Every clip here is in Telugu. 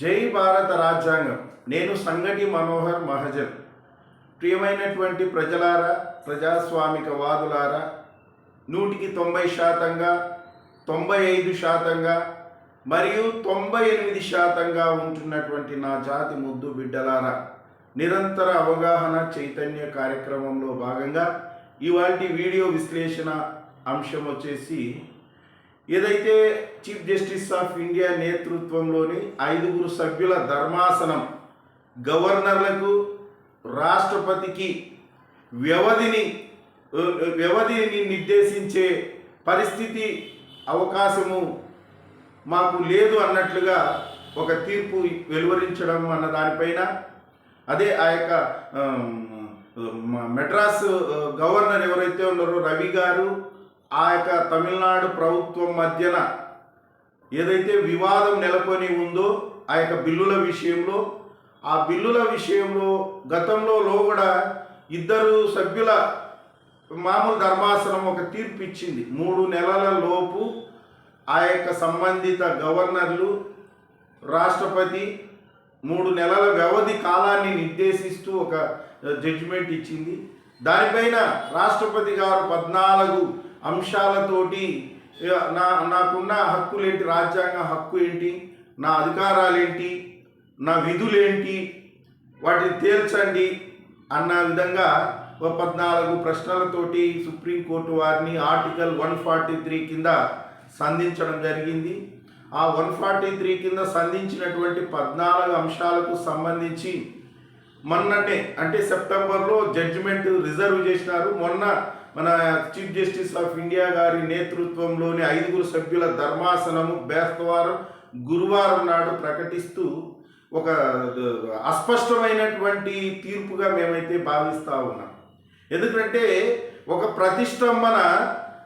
జై భారత రాజ్యాంగం. నేను సంగటి మనోహర్ మహజన్. ప్రియమైనటువంటి ప్రజలారా ప్రజాస్వామిక వాదులారా నూటికి తొంభై శాతంగా తొంభై ఐదు శాతంగా మరియు తొంభై ఎనిమిది శాతంగా ఉంటున్నటువంటి నా జాతి ముద్దు బిడ్డలారా నిరంతర అవగాహన చైతన్య కార్యక్రమంలో భాగంగా ఇవాటి వీడియో విశ్లేషణ అంశం వచ్చేసి ఏదైతే చీఫ్ జస్టిస్ ఆఫ్ ఇండియా నేతృత్వంలోని ఐదుగురు సభ్యుల ధర్మాసనం గవర్నర్లకు రాష్ట్రపతికి వ్యవధిని వ్యవధిని నిర్దేశించే పరిస్థితి అవకాశము మాకు లేదు అన్నట్లుగా ఒక తీర్పు వెలువరించడం అన్న దానిపైన అదే ఆ యొక్క మెడ్రాస్ గవర్నర్ ఎవరైతే ఉన్నారో రవి గారు ఆ యొక్క తమిళనాడు ప్రభుత్వం మధ్యన ఏదైతే వివాదం నెలకొని ఉందో ఆ యొక్క బిల్లుల విషయంలో ఆ బిల్లుల విషయంలో గతంలో కూడా ఇద్దరు సభ్యుల మామూలు ధర్మాసనం ఒక తీర్పు ఇచ్చింది. మూడు నెలల లోపు ఆ యొక్క సంబంధిత గవర్నర్లు రాష్ట్రపతి మూడు నెలల వ్యవధి కాలాన్ని నిర్దేశిస్తూ ఒక జడ్జిమెంట్ ఇచ్చింది. దానిపైన రాష్ట్రపతి గారు పద్నాలుగు అంశాలతోటి నా నాకున్న హక్కులేంటి? రాజ్యాంగ హక్కు ఏంటి నా అధికారాలేంటి? నా విధులేంటి? వాటిని తేల్చండి అన్న విధంగా ఒక పద్నాలుగు ప్రశ్నలతోటి సుప్రీంకోర్టు వారిని ఆర్టికల్ వన్ ఫార్టీ త్రీ కింద సంధించడం జరిగింది. ఆ వన్ ఫార్టీ త్రీ కింద సంధించినటువంటి పద్నాలుగు అంశాలకు సంబంధించి మొన్ననే అంటే సెప్టెంబర్లో జడ్జిమెంట్ రిజర్వ్ చేసినారు. మొన్న మన చీఫ్ జస్టిస్ ఆఫ్ ఇండియా గారి నేతృత్వంలోని ఐదుగురు సభ్యుల ధర్మాసనము బేస్తవారం గురువారం నాడు ప్రకటిస్తూ ఒక అస్పష్టమైనటువంటి తీర్పుగా మేమైతే భావిస్తూ ఉన్నాం. ఎందుకంటే ఒక ప్రతిష్టంభన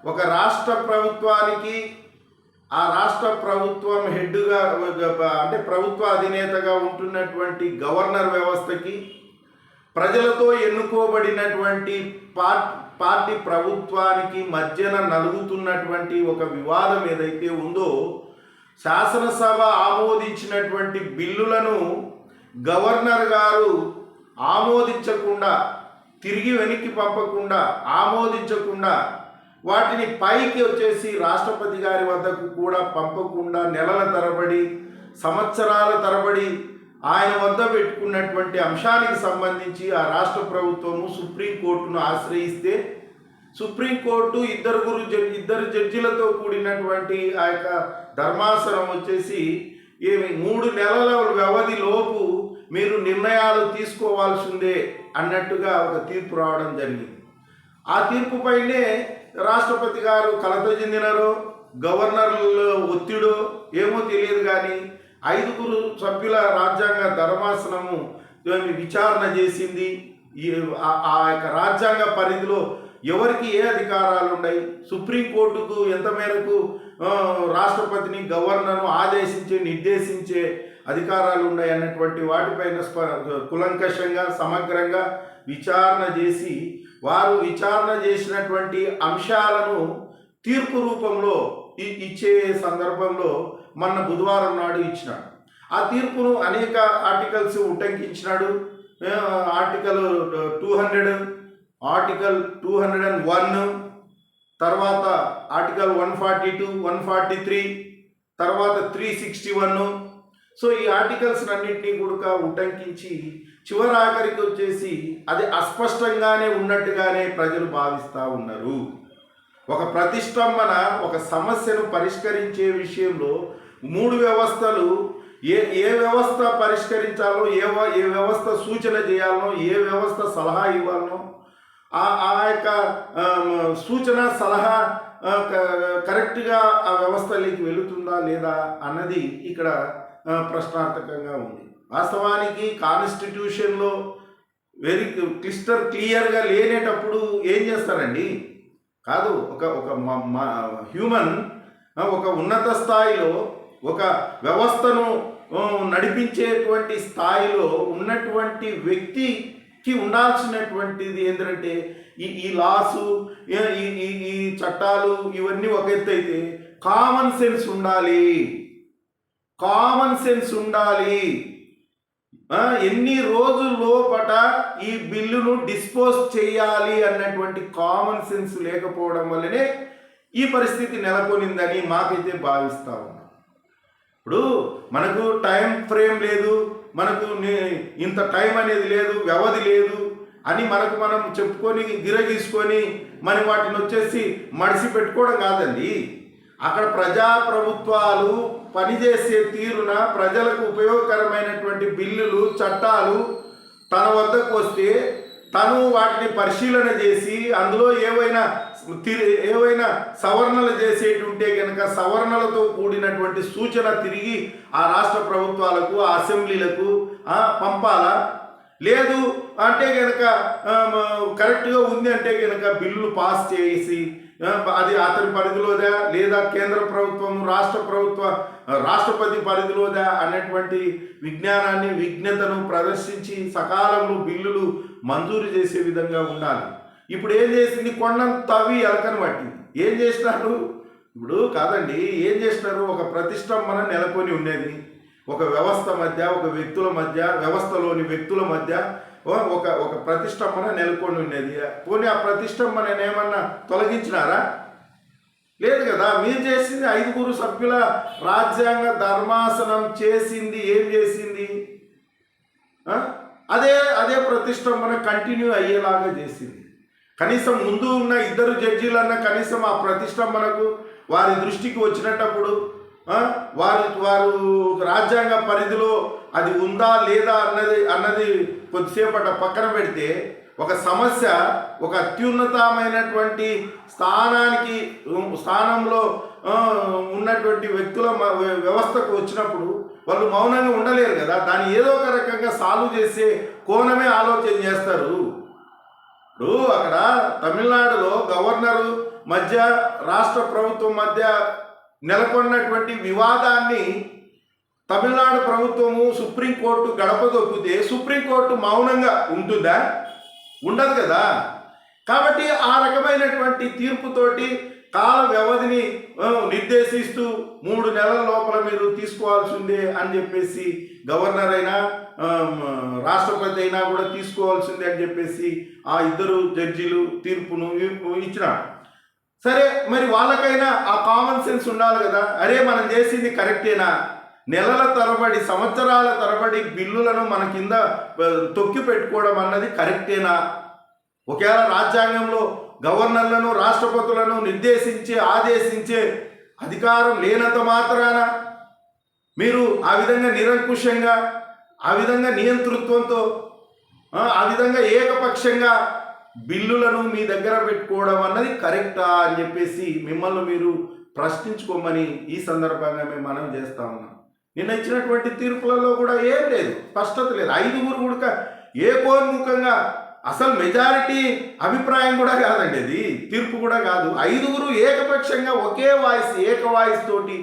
ఒక రాష్ట్ర ప్రభుత్వానికి ఆ రాష్ట్ర ప్రభుత్వం హెడ్గా అంటే ప్రభుత్వ అధినేతగా ఉంటున్నటువంటి గవర్నర్ వ్యవస్థకి ప్రజలతో ఎన్నుకోబడినటువంటి పార్ పార్టీ ప్రభుత్వానికి మధ్యన నలుగుతున్నటువంటి ఒక వివాదం ఏదైతే ఉందో శాసనసభ ఆమోదించినటువంటి బిల్లులను గవర్నర్ గారు ఆమోదించకుండా తిరిగి వెనక్కి పంపకుండా ఆమోదించకుండా వాటిని పైకి వచ్చేసి రాష్ట్రపతి గారి వద్దకు కూడా పంపకుండా నెలల తరబడి సంవత్సరాల తరబడి ఆయన వద్ద పెట్టుకున్నటువంటి అంశానికి సంబంధించి ఆ రాష్ట్ర ప్రభుత్వము సుప్రీంకోర్టును ఆశ్రయిస్తే సుప్రీంకోర్టు ఇద్దరు గురు ఇద్దరు జడ్జిలతో కూడినటువంటి ఆ యొక్క ధర్మాసనం వచ్చేసి ఏమి మూడు నెలల వ్యవధి లోపు మీరు నిర్ణయాలు తీసుకోవాల్సిందే అన్నట్టుగా ఒక తీర్పు రావడం జరిగింది. ఆ తీర్పుపైనే రాష్ట్రపతి గారు కలత చెందినారో గవర్నర్ల ఒత్తిడో ఏమో తెలియదు కానీ ఐదుగురు సభ్యుల రాజ్యాంగ ధర్మాసనము విచారణ చేసింది. ఆ- యొక్క రాజ్యాంగ పరిధిలో ఎవరికి ఏ అధికారాలు ఉన్నాయి సుప్రీంకోర్టుకు ఎంత మేరకు రాష్ట్రపతిని గవర్నర్ను ఆదేశించే నిర్దేశించే అధికారాలు ఉన్నాయి అన్నటువంటి వాటిపైన స్ప కులంకషంగా సమగ్రంగా విచారణ చేసి వారు విచారణ చేసినటువంటి అంశాలను తీర్పు రూపంలో ఇచ్చే సందర్భంలో మొన్న బుధవారం నాడు ఇచ్చినాడు. ఆ తీర్పును అనేక articles ఉటంకించినాడు. Article two hundred article two hundred and one తర్వాత article one forty two one forty three తర్వాత త్రీ సిక్స్టీ వన్ సో ఈ ఆర్టికల్స్ అన్నింటినీ కూడా ఉటంకించి చివరి ఆఖరికి వచ్చేసి అది అస్పష్టంగానే ఉన్నట్టుగానే ప్రజలు భావిస్తూ ఉన్నారు. ఒక ప్రతిష్టంభన ఒక సమస్యను పరిష్కరించే విషయంలో మూడు వ్యవస్థలు ఏ ఏ వ్యవస్థ పరిష్కరించాలో ఏ ఏ వ్యవస్థ సూచన చేయాలనో ఏ వ్యవస్థ సలహా ఇవ్వాలనో ఆ ఆ యొక్క సూచన సలహా కరెక్ట్గా ఆ వ్యవస్థలోకి వెళుతుందా లేదా అన్నది ఇక్కడ ప్రశ్నార్థకంగా ఉంది. వాస్తవానికి కాన్స్టిట్యూషన్లో వెరీ క్లిస్టర్ క్లియర్గా లేనేటప్పుడు ఏం చేస్తారండి? కాదు ఒక ఒక మా హ్యూమన్ ఒక ఉన్నత స్థాయిలో ఒక వ్యవస్థను నడిపించేటువంటి స్థాయిలో ఉన్నటువంటి వ్యక్తికి ఉండాల్సినటువంటిది ఏంటంటే ఈ ఈ లాసు ఈ- ఈ ఈ- చట్టాలు ఇవన్నీ ఒక ఎత్తు అయితే కామన్ సెన్స్ ఉండాలి. కామన్ సెన్స్ ఉండాలి. ఎన్ని రోజుల లోపట ఈ బిల్లును డిస్పోజ్ చేయాలి అన్నటువంటి కామన్ సెన్స్ లేకపోవడం వల్లనే ఈ పరిస్థితి నెలకొనిందని మాకైతే భావిస్తా ఉన్నాం. ఇప్పుడు మనకు టైం ఫ్రేమ్ లేదు మనకు ఇంత టైం అనేది లేదు వ్యవధి లేదు అని మనకు మనం చెప్పుకొని గిరగీసుకొని మరి వాటిని వచ్చేసి మడిసి పెట్టుకోవడం కాదండి. అక్కడ ప్రజా ప్రభుత్వాలు పనిచేసే తీరున ప్రజలకు ఉపయోగకరమైనటువంటి బిల్లులు చట్టాలు తన వద్దకు వస్తే తను వాటిని పరిశీలన చేసి అందులో ఏవైనా ఏవైనా సవరణలు చేసేటుంటే కనుక సవరణలతో కూడినటువంటి సూచన తిరిగి ఆ రాష్ట్ర ప్రభుత్వాలకు ఆ అసెంబ్లీలకు పంపాలా? లేదు అంటే కనుక కరెక్ట్గా ఉంది అంటే కనుక బిల్లులు పాస్ చేసి అది అతని పరిధిలోదా? లేదా కేంద్ర ప్రభుత్వం రాష్ట్ర ప్రభుత్వ రాష్ట్రపతి పరిధిలోదా? అనేటువంటి విజ్ఞానాన్ని విజ్ఞతను ప్రదర్శించి సకాలంలో బిల్లులు మంజూరు చేసే విధంగా ఉండాలి. ఇప్పుడు ఏం చేసింది? కొండను తవ్వి ఎలకని పట్టింది. ఏం చేసినారు? ఇప్పుడు కాదండి ఏం చేసినారు? ఒక ప్రతిష్టంభన నెలకొని ఉండేది. ఒక వ్యవస్థ మధ్య ఒక వ్యక్తుల మధ్య వ్యవస్థలోని వ్యక్తుల మధ్య ఒక ఒక ప్రతిష్టంభన నెలకొని ఉండేది. పోనీ ఆ ప్రతిష్టంభన ఏమన్నా తొలగించినారా? లేదు కదా మీరు చేసింది ఐదుగురు సభ్యుల రాజ్యాంగ ధర్మాసనం చేసింది ఏం చేసింది? అదే అదే ప్రతిష్టంభన కంటిన్యూ అయ్యేలాగా చేసింది. కనీసం ముందు ఉన్న ఇద్దరు జడ్జీలన్నా కనీసం ఆ ప్రతిష్టంభనకు వారి దృష్టికి వచ్చినప్పుడు వారు వారు రాజ్యాంగ పరిధిలో అది ఉందా లేదా అన్నది అన్నది కొద్దిసేపట పక్కన పెడితే ఒక సమస్య ఒక అత్యున్నతమైనటువంటి స్థానానికి స్థానంలో ఉన్నటువంటి వ్యక్తుల మ- వ్య- వ్యవస్థకు వచ్చినప్పుడు వాళ్ళు మౌనంగా ఉండలేరు కదా. దాన్ని ఏదో ఒక రకంగా సాల్వ్ చేసే కోణమే ఆలోచన చేస్తారు. ఇప్పుడు అక్కడ తమిళనాడులో గవర్నరు మధ్య రాష్ట్ర ప్రభుత్వం మధ్య నెలకొన్నటువంటి వివాదాన్ని తమిళనాడు ప్రభుత్వము సుప్రీంకోర్టు గడప దొక్కితే సుప్రీంకోర్టు మౌనంగా ఉంటుందా? ఉండదు కదా. కాబట్టి ఆ రకమైనటువంటి తీర్పుతోటి కాల వ్యవధిని నిర్దేశిస్తూ మూడు నెలల లోపల మీరు తీసుకోవాల్సిందే అని చెప్పేసి గవర్నర్ అయినా రాష్ట్రపతి అయినా కూడా తీసుకోవాల్సిందే అని చెప్పేసి ఆ ఇద్దరు జడ్జీలు తీర్పును ఇ- ఇచ్చినారు. సరే మరి వాళ్ళకైనా ఆ కామన్ సెన్స్ ఉండాలి కదా. అరే మనం చేసింది కరెక్టేనా? నెలల తరబడి సంవత్సరాల తరబడి బిల్లులను మన కింద తొక్కి పెట్టుకోవడం అన్నది కరెక్టేనా? ఒకవేళ రాజ్యాంగంలో గవర్నర్లను రాష్ట్రపతులను నిర్దేశించే ఆదేశించే అధికారం లేనంత మాత్రాన మీరు ఆ విధంగా నిరంకుశంగా ఆ విధంగా నియంతృత్వంతో ఆ, విధంగా ఏకపక్షంగా బిల్లులను మీ దగ్గర పెట్టుకోవడం అన్నది కరెక్టా అని చెప్పేసి మిమ్మల్ని మీరు ప్రశ్నించుకోమని ఈ సందర్భంగా మేము మనం చేస్తా ఉన్నాం. నిన్న ఇచ్చినటువంటి తీర్పులలో కూడా ఏం లేదు స్పష్టత లేదు. ఐదుగురు కూడా ఏకోన్ముఖంగా అసలు మెజారిటీ అభిప్రాయం కూడా కాదండి అది. తీర్పు కూడా కాదు. ఐదుగురు ఏకపక్షంగా ఒకే వాయిస్ ఏక వాయిస్ తోటి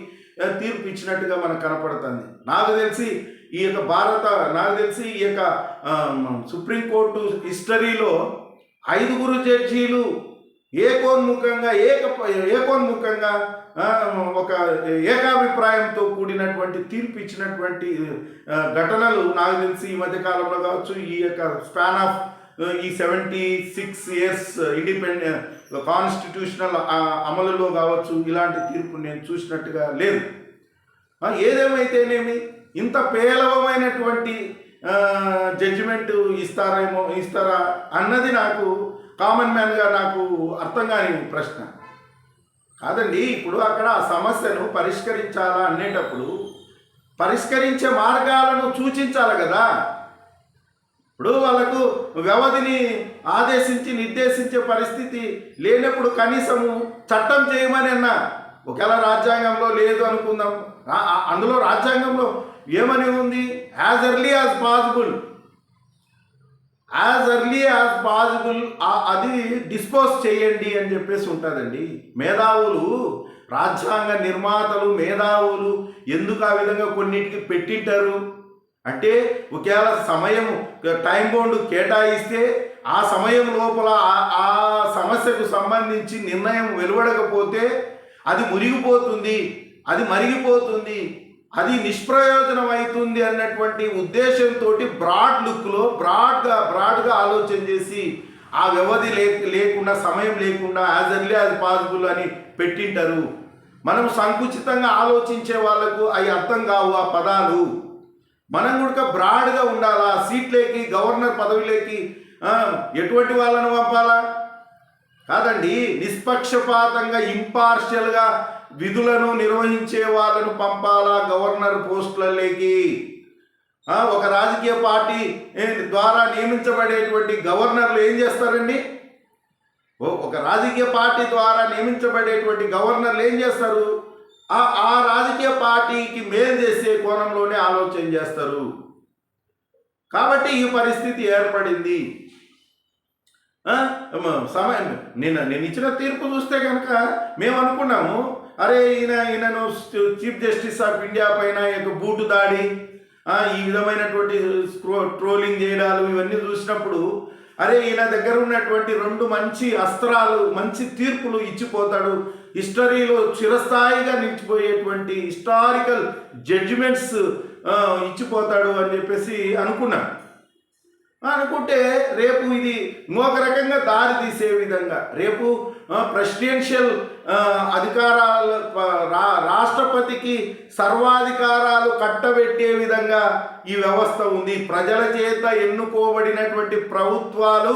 తీర్పు ఇచ్చినట్టుగా మనకు కనపడుతుంది. నాకు తెలిసి ఈ యొక్క భారత నాకు తెలిసి ఈ యొక్క సుప్రీంకోర్టు హిస్టరీలో ఐదుగురు జడ్జీలు ఏకోన్ముఖంగా ఏక ఏకోన్ముఖంగా ఒక ఏకాభిప్రాయంతో కూడినటువంటి తీర్పు ఇచ్చినటువంటి ఘటనలు నాకు తెలిసి ఈ మధ్యకాలంలో కావచ్చు ఈ యొక్క స్పాన్ ఆఫ్ ఈ seventy six years independent constitutional అమలులో కావచ్చు ఇలాంటి తీర్పు నేను చూసినట్టుగా లేదు. ఏదేమైతేనేమి ఇంత పేలవమైనటువంటి జడ్జిమెంట్ ఇస్తారేమో ఇస్తారా అన్నది నాకు కామన్ మ్యాన్గా నాకు అర్థం కాని ప్రశ్న. కాదండి ఇప్పుడు అక్కడ ఆ సమస్యను పరిష్కరించాలా అనేటప్పుడు పరిష్కరించే మార్గాలను సూచించాలి కదా. ఇప్పుడు వాళ్ళకు వ్యవధిని ఆదేశించి నిర్దేశించే పరిస్థితి లేనప్పుడు కనీసము చట్టం చేయమని అన్నా ఒకవేళ రాజ్యాంగంలో లేదు అనుకుందాం. అందులో రాజ్యాంగంలో ఏమని ఉంది? As early as possible as early as possible అది డిస్పోజ్ చేయండి అని చెప్పేసి ఉంటుందండి. మేధావులు రాజ్యాంగ నిర్మాతలు మేధావులు ఎందుకు ఆ విధంగా కొన్నిటికి పెట్టింటారు? అంటే ఒకవేళ సమయం టైం బౌండ్ కేటాయిస్తే ఆ సమయం లోపల ఆ- సమస్యకు సంబంధించి నిర్ణయం వెలువడకపోతే అది మురిగిపోతుంది అది మరిగిపోతుంది అది నిష్ప్రయోజనం అవుతుంది అన్నటువంటి ఉద్దేశంతో బ్రాడ్ లుక్లో బ్రాడ్గా బ్రాడ్గా ఆలోచన చేసి ఆ వ్యవధి లే లేకుండా సమయం లేకుండా యాజ్ ఎర్లీ యాజ్ పాసిబుల్ అని పెట్టింటారు. మనం సంకుచితంగా ఆలోచించే వాళ్ళకు అవి అర్థం కావు ఆ పదాలు. మనం కూడా బ్రాడ్గా ఉండాలా? సీట్లేకి గవర్నర్ పదవిలోకి ఎటువంటి వాళ్ళను పంపాలా? కాదండి నిష్పక్షపాతంగా ఇంపార్షియల్గా విధులను నిర్వహించే వాళ్ళను పంపాలా గవర్నర్ పోస్టులలోకి? ఒక రాజకీయ పార్టీ ద్వారా నియమించబడేటువంటి గవర్నర్లు ఏం చేస్తారండి? ఒక రాజకీయ పార్టీ ద్వారా నియమించబడేటువంటి గవర్నర్లు ఏం చేస్తారు? ఆ ఆ రాజకీయ పార్టీకి మేలు చేసే కోణంలోనే ఆలోచన చేస్తారు. కాబట్టి ఈ పరిస్థితి ఏర్పడింది. సమయం నిన్న నేను ఇచ్చిన తీర్పు చూస్తే కనుక మేము అనుకున్నాము అరే ఈయన ఈయనను చీఫ్ జస్టిస్ ఆఫ్ ఇండియా పైన ఈ యొక్క బూటు దాడి ఈ విధమైనటువంటి స్క్రో ట్రోలింగ్ చేయడాలు ఇవన్నీ చూసినప్పుడు అరే ఈయన దగ్గర ఉన్నటువంటి రెండు మంచి అస్త్రాలు మంచి తీర్పులు ఇచ్చిపోతాడు హిస్టరీలో చిరస్థాయిగా నిలిచిపోయేటువంటి హిస్టారికల్ జడ్జిమెంట్స్ ఇచ్చిపోతాడు అని చెప్పేసి అనుకున్నాను అనుకుంటే రేపు ఇది ఇంకొక రకంగా దారి తీసే విధంగా రేపు ప్రెసిడెన్షియల్ అధికారాలు రా- రాష్ట్రపతికి సర్వాధికారాలు కట్టబెట్టే విధంగా ఈ వ్యవస్థ ఉంది. ప్రజల చేత ఎన్నుకోబడినటువంటి ప్రభుత్వాలు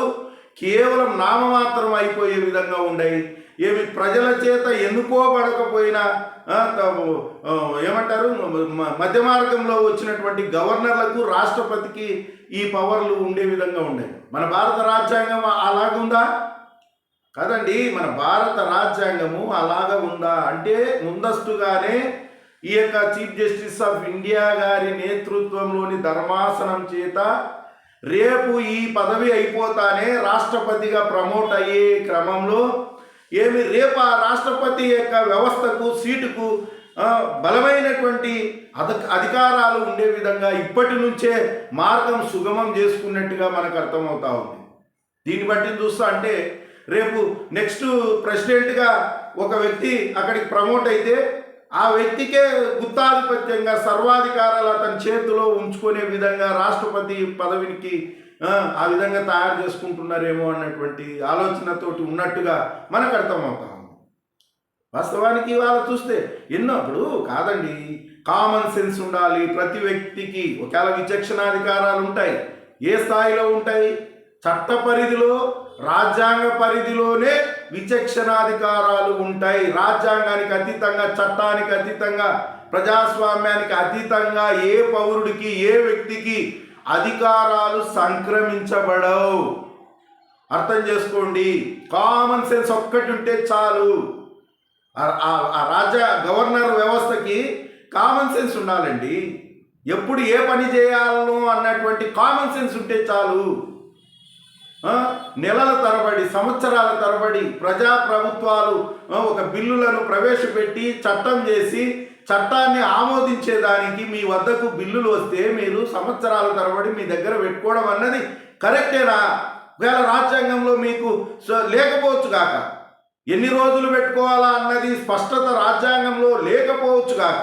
కేవలం నామమాత్రం అయిపోయే విధంగా ఉన్నాయి ఏమి ప్రజల చేత ఎన్నుకోబడకపోయినా ఏమంటారు మధ్య మార్గంలో వచ్చినటువంటి గవర్నర్లకు రాష్ట్రపతికి ఈ పవర్లు ఉండే విధంగా ఉండేవి మన భారత రాజ్యాంగం అలాగుందా కదండి మన భారత రాజ్యాంగము అలాగ ఉందా అంటే ముందస్తుగానే ఈ యొక్క చీఫ్ జస్టిస్ ఆఫ్ ఇండియా గారి నేతృత్వంలోని ధర్మాసనం చేత రేపు ఈ పదవి అయిపోతానే రాష్ట్రపతిగా ప్రమోట్ అయ్యే క్రమంలో ఏమి రేపు ఆ రాష్ట్రపతి యొక్క వ్యవస్థకు సీటుకు బలమైనటువంటి అధ అధికారాలు ఉండే విధంగా ఇప్పటి నుంచే మార్గం సుగమం చేసుకున్నట్టుగా మనకు అర్థమవుతా ఉంది. దీన్ని బట్టి చూస్తా అంటే రేపు నెక్స్ట్ ప్రెసిడెంట్గా ఒక వ్యక్తి అక్కడికి ప్రమోట్ అయితే ఆ వ్యక్తికే గుత్తాధిపత్యంగా సర్వాధికారాలు అతని చేతిలో ఉంచుకునే విధంగా రాష్ట్రపతి పదవికి ఆ, విధంగా తయారు చేసుకుంటున్నారేమో అన్నటువంటి ఆలోచనతోటి ఉన్నట్టుగా మనకు అర్థమవుతా ఉంది. వాస్తవానికి ఇవాళ చూస్తే ఎన్నప్పుడు కాదండి కామన్ సెన్స్ ఉండాలి ప్రతి వ్యక్తికి ఒకవేళ విచక్షణాధికారాలు ఉంటాయి ఏ స్థాయిలో ఉంటాయి? చట్ట పరిధిలో రాజ్యాంగ పరిధిలోనే విచక్షణాధికారాలు ఉంటాయి. రాజ్యాంగానికి అతీతంగా చట్టానికి అతీతంగా ప్రజాస్వామ్యానికి అతీతంగా ఏ పౌరుడికి ఏ వ్యక్తికి అధికారాలు సంక్రమించబడవు. అర్థం చేసుకోండి. కామన్ సెన్స్ ఒక్కటి ఉంటే చాలు. ఆ- ఆ- రాజ్య గవర్నర్ వ్యవస్థకి కామన్ సెన్స్ ఉండాలండి. ఎప్పుడు ఏ పని చేయాలనో అన్నటువంటి కామన్ సెన్స్ ఉంటే చాలు. నెలల తరబడి సంవత్సరాల తరబడి ప్రజా ప్రభుత్వాలు ఒక బిల్లులను ప్రవేశపెట్టి చట్టం చేసి చట్టాన్ని ఆమోదించేదానికి మీ వద్దకు బిల్లులు వస్తే మీరు సంవత్సరాల తరబడి మీ దగ్గర పెట్టుకోవడం అన్నది కరెక్టేనా? వేళ రాజ్యాంగంలో మీకు లేకపోవచ్చు కాక ఎన్ని రోజులు పెట్టుకోవాలా అన్నది స్పష్టత రాజ్యాంగంలో లేకపోవచ్చు కాక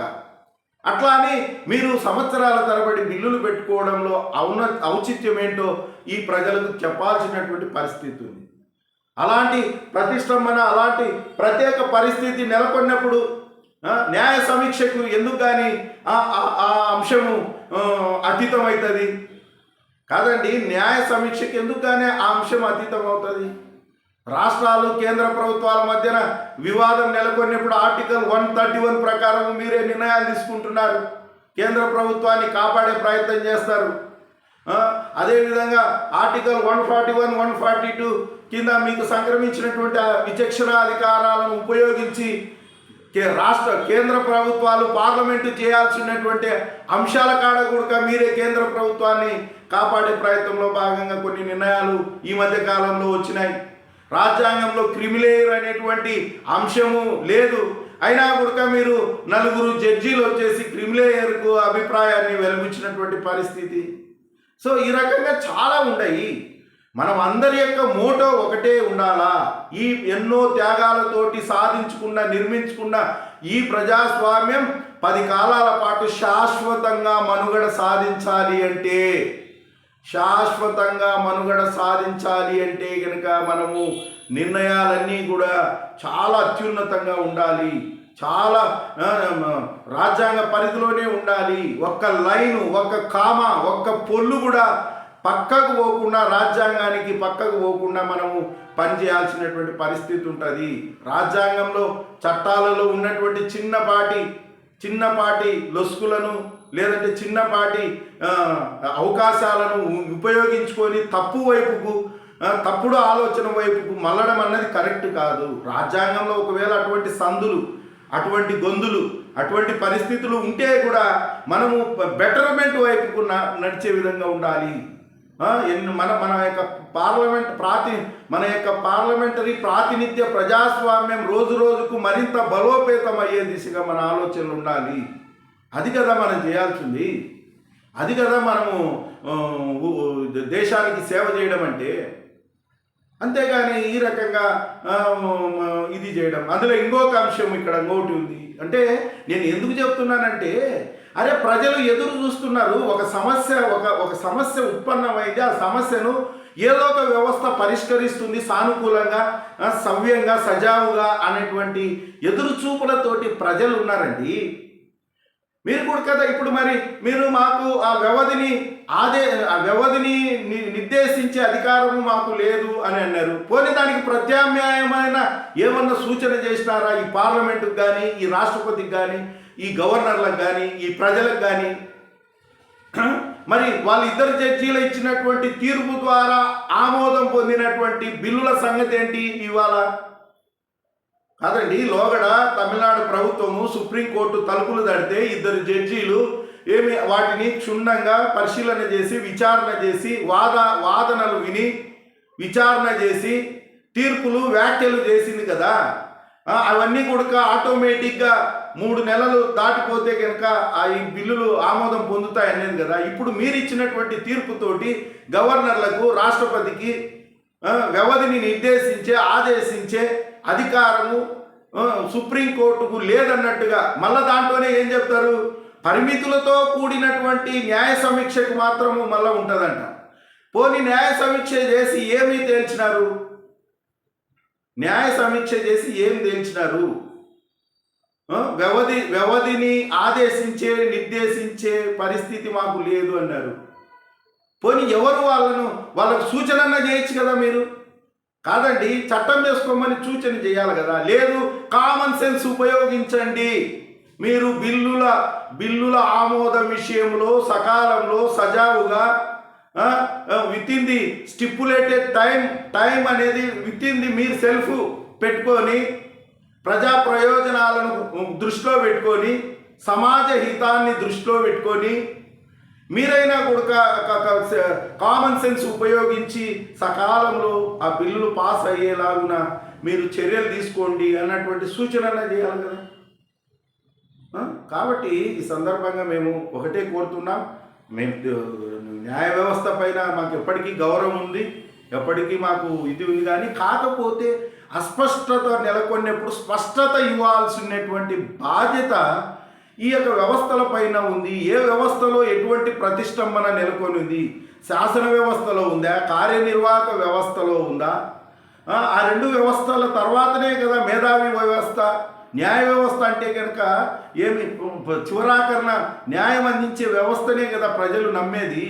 అట్లా అని మీరు సంవత్సరాల తరబడి బిల్లులు పెట్టుకోవడంలో ఔన ఔచిత్యం ఏంటో ఈ ప్రజలకు చెప్పాల్సినటువంటి పరిస్థితి ఉంది. అలాంటి ప్రతిష్టంభన అలాంటి ప్రత్యేక పరిస్థితి నెలకొన్నప్పుడు న్యాయ సమీక్షకు ఎందుకు కానీ ఆ- అంశము ఆ, అతీతమవుతుంది? కాదండి న్యాయ సమీక్షకు ఎందుకు కానీ ఆ అంశం అతీతం అవుతుంది రాష్ట్రాలు కేంద్ర ప్రభుత్వాల మధ్యన వివాదం నెలకొన్నప్పుడు ఆర్టికల్ వన్ థర్టీ వన్ ప్రకారం మీరే నిర్ణయాలు తీసుకుంటున్నారు. కేంద్ర ప్రభుత్వాన్ని కాపాడే ప్రయత్నం చేస్తారు. అదేవిధంగా article one forty one one forty two కింద మీకు సంక్రమించినటువంటి విచక్షణ అధికారాలను ఉపయోగించి రాష్ట్ర కేంద్ర ప్రభుత్వాలు పార్లమెంటు చేయాల్సినటువంటి అంశాల కాడ కూడా మీరే కేంద్ర ప్రభుత్వాన్ని కాపాడే ప్రయత్నంలో భాగంగా కొన్ని నిర్ణయాలు ఈ మధ్య కాలంలో వచ్చినాయి. రాజ్యాంగంలో క్రిమిలేయర్ అనేటువంటి అంశము లేదు. అయినా కూడా మీరు నలుగురు జడ్జీలు వచ్చేసి క్రిమిలేయర్కు అభిప్రాయాన్ని వెలిగించినటువంటి పరిస్థితి. సో ఈ రకంగా చాలా ఉన్నాయి. మనం అందరి యొక్క మోటో ఒకటే ఉండాలా? ఈ ఎన్నో త్యాగాలతోటి సాధించుకున్న నిర్మించుకున్న ఈ ప్రజాస్వామ్యం పది కాలాల పాటు శాశ్వతంగా మనుగడ సాధించాలి అంటే శాశ్వతంగా మనుగడ సాధించాలి అంటే కనుక మనము నిర్ణయాలన్నీ కూడా చాలా అత్యున్నతంగా ఉండాలి. చాలా రాజ్యాంగ పరిధిలోనే ఉండాలి. ఒక్క లైను ఒక్క కామ ఒక్క పొల్లు కూడా పక్కకు పోకుండా రాజ్యాంగానికి పక్కకు పోకుండా మనము పనిచేయాల్సినటువంటి పరిస్థితి ఉంటుంది. రాజ్యాంగంలో చట్టాలలో ఉన్నటువంటి చిన్నపాటి చిన్నపాటి లొసుకులను లేదంటే చిన్నపాటి అవకాశాలను ఉపయోగించుకొని తప్పు వైపుకు తప్పుడు ఆలోచన వైపుకు మళ్ళడం అన్నది కరెక్ట్ కాదు. రాజ్యాంగంలో ఒకవేళ అటువంటి సందులు అటువంటి గొంతులు అటువంటి పరిస్థితులు ఉంటే కూడా మనము బెటర్మెంట్ వైపుకు నడిచే విధంగా ఉండాలి. ఎన్ని మన మన యొక్క పార్లమెంట్ ప్రాతి మన యొక్క పార్లమెంటరీ ప్రాతినిధ్య ప్రజాస్వామ్యం రోజు రోజుకు మరింత బలోపేతం అయ్యే దిశగా మన ఆలోచనలు ఉండాలి. అది కదా మనం చేయాల్సింది. అది కదా మనము దేశానికి సేవ చేయడం అంటే. అంతేగాని ఈ రకంగా ఇది చేయడం. అందులో ఇంకొక అంశం ఇక్కడ ఇంకోటి ఉంది. అంటే నేను ఎందుకు చెప్తున్నానంటే అరే ప్రజలు ఎదురు చూస్తున్నారు ఒక సమస్య ఒక ఒక సమస్య ఉత్పన్నమైతే ఆ సమస్యను ఏదో ఒక వ్యవస్థ పరిష్కరిస్తుంది సానుకూలంగా సవ్యంగా సజావుగా అనేటువంటి ఎదురు చూపులతోటి ప్రజలు ఉన్నారండి. మీరు కూడా కదా ఇప్పుడు మరి మీరు మాకు ఆ వ్యవధిని ఆదే ఆ వ్యవధిని ని- నిర్దేశించే అధికారం మాకు లేదు అని అన్నారు. పోనీ దానికి ప్రత్యామ్నాయమైన ఏమన్నా సూచన చేసినారా? ఈ పార్లమెంటుకు కానీ ఈ రాష్ట్రపతికి కానీ ఈ గవర్నర్లకు కానీ ఈ ప్రజలకు కానీ మరి వాళ్ళిద్దరు జడ్జీలు ఇచ్చినటువంటి తీర్పు ద్వారా ఆమోదం పొందినటువంటి బిల్లుల సంగతి ఏంటి ఇవాళ? కాదండి లోగడ తమిళనాడు ప్రభుత్వము సుప్రీంకోర్టు తలుపులు తడితే ఇద్దరు జడ్జీలు ఏమి వాటిని క్షుణ్ణంగా పరిశీలన చేసి విచారణ చేసి వాద వాదనలు విని విచారణ చేసి తీర్పులు వ్యాఖ్యలు చేసింది కదా. అవన్నీ కూడా ఆటోమేటిక్గా మూడు నెలలు దాటిపోతే కనుక ఆ ఈ బిల్లులు ఆమోదం పొందుతాయనేది కదా. ఇప్పుడు మీరు ఇచ్చినటువంటి తీర్పుతోటి గవర్నర్లకు రాష్ట్రపతికి వ్యవధిని నిర్దేశించే ఆదేశించే అధికారము సుప్రీంకోర్టుకు లేదన్నట్టుగా మళ్ళా దాంట్లోనే ఏం చెప్తారు? పరిమితులతో కూడినటువంటి న్యాయ సమీక్షకు మాత్రము మళ్ళా ఉంటుందంట. పోనీ న్యాయ సమీక్ష చేసి ఏమి తేల్చినారు? న్యాయ సమీక్ష చేసి ఏం తేల్చినారు? వ్యవధి వ్యవధిని ఆదేశించే నిర్దేశించే పరిస్థితి మాకు లేదు అన్నారు. పోనీ ఎవరు వాళ్ళను వాళ్ళకు సూచన చేయొచ్చు కదా మీరు? కాదండి చట్టం చేసుకోమని సూచన చేయాలి కదా. లేదు కామన్ సెన్స్ ఉపయోగించండి. మీరు బిల్లుల బిల్లుల ఆమోదం విషయంలో సకాలంలో సజావుగా within the stipulated time time అనేది విత్ ఇన్ ది మీరు సెల్ఫ్ పెట్టుకొని ప్రజా ప్రయోజనాలను దృష్టిలో పెట్టుకొని సమాజ హితాన్ని దృష్టిలో పెట్టుకొని మీరైనా కూడా కామన్ సెన్స్ ఉపయోగించి సకాలంలో ఆ బిల్లులు పాస్ అయ్యేలాగున మీరు చర్యలు తీసుకోండి అన్నటువంటి సూచన చేయాలి కదా. కాబట్టి ఈ సందర్భంగా మేము ఒకటే కోరుతున్నాం. మేము న్యాయ వ్యవస్థ పైన మాకు ఎప్పటికీ గౌరవం ఉంది ఎప్పటికీ మాకు ఇది ఉంది కానీ కాకపోతే అస్పష్టత నెలకొన్నప్పుడు స్పష్టత ఇవ్వాల్సినటువంటి బాధ్యత ఈ యొక్క వ్యవస్థల పైన ఉంది. ఏ వ్యవస్థలో ఎటువంటి ప్రతిష్టంభన నెలకొని ఉంది శాసన వ్యవస్థలో ఉందా? కార్యనిర్వాహక వ్యవస్థలో ఉందా? ఆ రెండు వ్యవస్థల తర్వాతనే కదా మేధావి వ్యవస్థ న్యాయ వ్యవస్థ అంటే కనుక ఏమి చివరాకరణ న్యాయం అందించే వ్యవస్థనే కదా ప్రజలు నమ్మేది.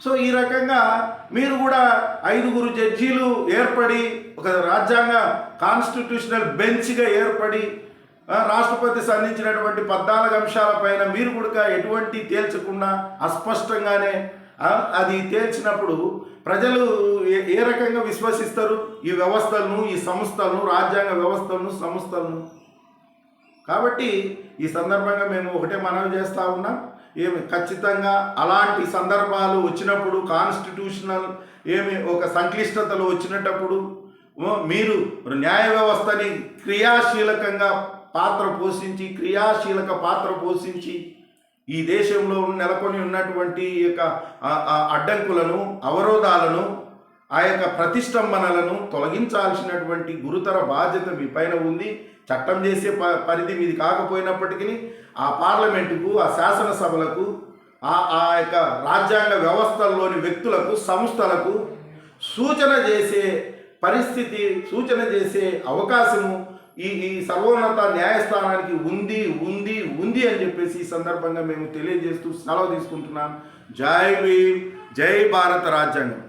సో ఈ రకంగా మీరు కూడా ఐదుగురు జడ్జీలు ఏర్పడి ఒక రాజ్యాంగ కాన్స్టిట్యూషనల్ బెంచ్గా ఏర్పడి రాష్ట్రపతి సంధించినటువంటి పద్నాలుగు అంశాలపైన మీరు కూడా ఎటువంటి తేల్చకుండా అస్పష్టంగానే అది తేల్చినప్పుడు ప్రజలు ఏ ఏ రకంగా విశ్వసిస్తారు? ఈ వ్యవస్థలను ఈ సంస్థలను రాజ్యాంగ వ్యవస్థలను సంస్థలను. కాబట్టి ఈ సందర్భంగా మేము ఒకటే మనవి చేస్తూ ఉన్నాం. ఏమి ఖచ్చితంగా అలాంటి సందర్భాలు వచ్చినప్పుడు కాన్స్టిట్యూషనల్ ఏమి ఒక సంక్లిష్టతలు వచ్చినప్పుడు మీరు న్యాయ వ్యవస్థని క్రియాశీలకంగా పాత్ర పోషించి క్రియాశీలక పాత్ర పోషించి ఈ దేశంలో నెలకొని ఉన్నటువంటి ఈ యొక్క అడ్డంకులను అవరోధాలను ఆ యొక్క ప్రతిష్టంభనలను తొలగించాల్సినటువంటి గురుతర బాధ్యత మీ పైన ఉంది. చట్టం చేసే ప పరిధి మీది కాకపోయినప్పటికీ ఆ పార్లమెంటుకు ఆ శాసనసభలకు ఆ ఆ యొక్క రాజ్యాంగ వ్యవస్థల్లోని వ్యక్తులకు సంస్థలకు సూచన చేసే పరిస్థితి సూచన చేసే అవకాశము ఈ ఈ సర్వోన్నత న్యాయస్థానానికి ఉంది ఉంది ఉంది అని చెప్పేసి ఈ సందర్భంగా మేము తెలియజేస్తూ సెలవు తీసుకుంటున్నాం. జై భీమ్ జై భారత రాజ్యాంగం.